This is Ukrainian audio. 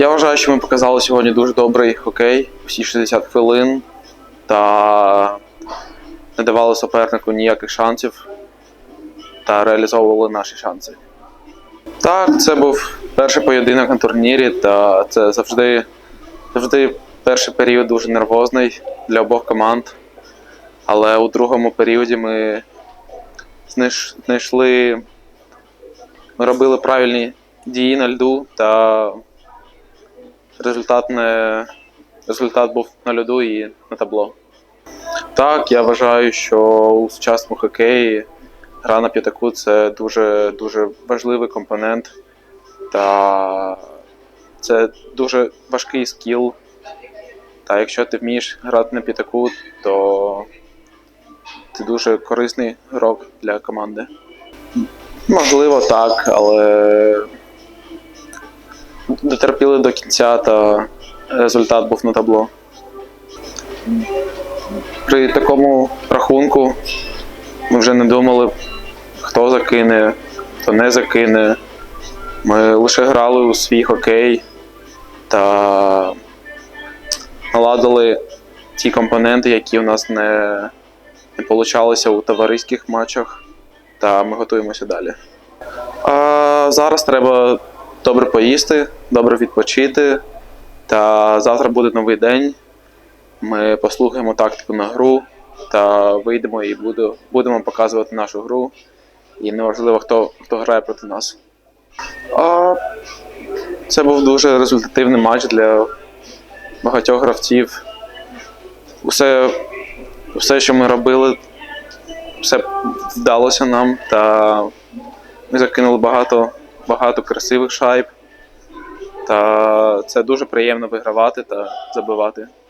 Я вважаю, що ми показали сьогодні дуже добрий хокей, всі 60 хвилин та не давали супернику ніяких шансів та реалізовували наші шанси. Так, це був перший поєдинок на турнірі, та це завжди, завжди перший період дуже нервозний для обох команд. Але у другому періоді ми знайшли, ми робили правильні дії на льду, та результат, не, результат був на льоду і на табло. Так, я вважаю, що у сучасному хокеї гра на п'ятаку це дуже, дуже важливий компонент. Та це дуже важкий скіл. Та якщо ти вмієш грати на п'ятаку, то це дуже корисний грок для команди. Можливо, так, але дотерпіли до кінця, та результат був на табло. При такому рахунку ми вже не думали, хто закине, хто не закине. Ми лише грали у свій хокей та наладили ті компоненти, які у нас не, не получалися у товариських матчах, та ми готуємося далі. А зараз треба добре поїсти, добре відпочити. Та завтра буде новий день. Ми послухаємо тактику на гру та вийдемо і буду, будемо показувати нашу гру. І неважливо, хто, хто грає проти нас. А, це був дуже результативний матч для багатьох гравців. Усе, все, що ми робили, все вдалося нам, та ми закинули багато, багато красивих шайб. Та це дуже приємно вигравати та забивати.